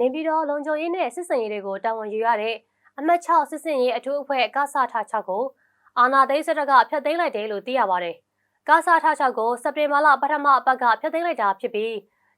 နေပြည်တော်လုံခြုံရေးနဲ့စစ်စင်ရေးတွေကိုတာဝန်ယူရတဲ့အမှတ်6စစ်စင်ရေးအထူးအဖွဲ့ကစားထား6ကိုအာနာသိန်းစစ်တပ်ကဖျက်သိမ်းလိုက်တယ်လို့သိရပါတယ်။ကစားထား6ကိုစက်တင်ဘာလပထမအပတ်ကဖျက်သိမ်းလိုက်တာဖြစ်ပြီး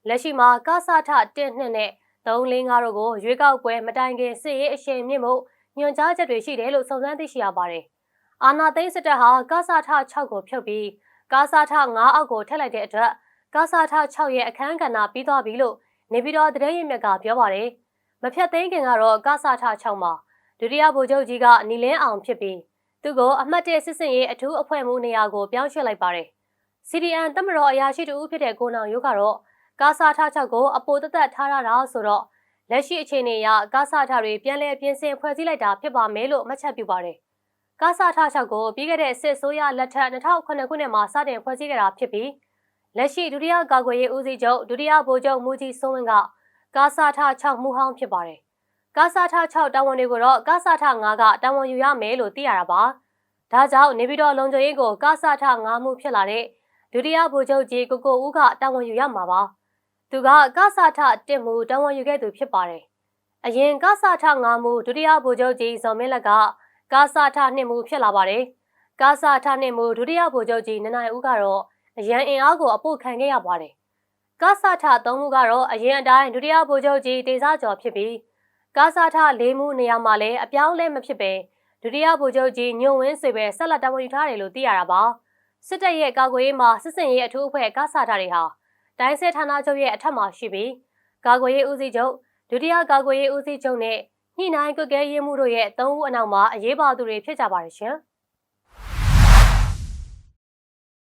လက်ရှိမှာကစားထား1နှစ်နဲ့345တို့ကိုရွေးကောက်ပွဲမတိုင်ခင်စစ်ရေးအရှိန်မြင့်မှုညွှန်ကြားချက်တွေရှိတယ်လို့စုံစမ်းသိရှိရပါတယ်။အာနာသိန်းစစ်တပ်ဟာကစားထား6ကိုဖြုတ်ပြီးကစားထား9အောက်ကိုထည့်လိုက်တဲ့အတွက်ကစားထား6ရဲ့အခန်းကဏ္ဍပြီးသွားပြီလို့ နေပြည်တော်သတင်းရင်းမြစ်ကပြောပါတယ်။မဖြတ်သိမ်းခင်ကတော့ကစားထား6မှာဒုတိယဗိုလ်ချုပ်ကြီးကနီလင်းအောင်ဖြစ်ပြီးသူကိုအမှတ်၁စစ်စင်ရေးအထူးအဖွဲ့မှုနေရာကိုပြောင်းရွှေ့လိုက်ပါတယ်။ CDN တမတော်အရာရှိတူဖြစ်တဲ့ကိုနောင်ရုပ်ကတော့ကာစာထ6ကိုအပိုသက်သက်ထားရတာဆိုတော့လက်ရှိအခြေအနေအရကာစာထတွေပြန်လည်ပြင်ဆင်ဖွဲ့စည်းလိုက်တာဖြစ်ပါမယ်လို့မှတ်ချက်ပြုပါတယ်။ကာစာထ6ကိုပြီးခဲ့တဲ့စစ်ဆိုးရလက်ထက်2009ခုနှစ်မှာစတင်ဖွဲ့စည်းခဲ့တာဖြစ်ပြီး လက်ရှိဒုတိယကာကွယ်ရေးဦးစီးချုပ်ဒုတိယဗိုလ်ချုပ်မူကြီးစိုးဝင်းကကာစာထ6မှုဟောင်းဖြစ်ပါတယ်။ကာစာထ6တာဝန်တွေကိုတော့ကာစာထ9ကတာဝန်ယူရမယ်လို့သိရတာပါ။ဒါကြောင့်နေပြည်တော်လုံခြုံရေးကိုကာစာထ9မှုဖြစ်လာတဲ့ဒုတိယဗိုလ်ချုပ်ကြီးကိုကိုဦးကတာဝန်ယူရမှာပါ။သူကကာစာထ1မှုတာဝန်ယူခဲ့သူဖြစ်ပါတယ်။အရင်ကာစာထ9မှုဒုတိယဗိုလ်ချုပ်ကြီးဇော်မင်းလက်ကကာစာထ2မှုဖြစ်လာပါတယ်။ကာစာထ2မှုဒုတိယဗိုလ်ချုပ်ကြီးနနိုင်ဦးကတော့ အရန်အင်အားကိုအပို့ခံခဲ့ရပါတယ်။ကာစာထ3မှုကတော့အရင်အတိုင်းဒုတိယဗိုလ်ချုပ်ကြီးတေစာကျော်ဖြစ်ပြီးကာစာထ၄မှုနေရာမှာလည်းအပြောင်းလဲမဖြစ်ပဲဒုတိယဗိုလ်ချုပ်ကြီးညွန့်ဝင်းဆွေပဲဆက်လက်တာဝန်ယူထားတယ်လို့သိရတာပါ။စစ်တပ်ရဲ့ကာကွယ်ရေးမှာစစ်စင်ရေးအထူးအဖွဲ့ကာစာထတွေဟာတိုင်းစစ်ဌာနချုပ်ရဲ့အထက်မှာရှိပြီးကာကွယ်ရေးဦးစီးချုပ်ဒုတိယကာကွယ်ရေးဦးစီးချုပ်နဲ့ညှိနှိုင်းကွက်ကဲရေးမှုတို့ရဲ့သုံးဦးအနောက်မှာအရေးပါသူတွေဖြစ်ကြပါတယ်ရှင်။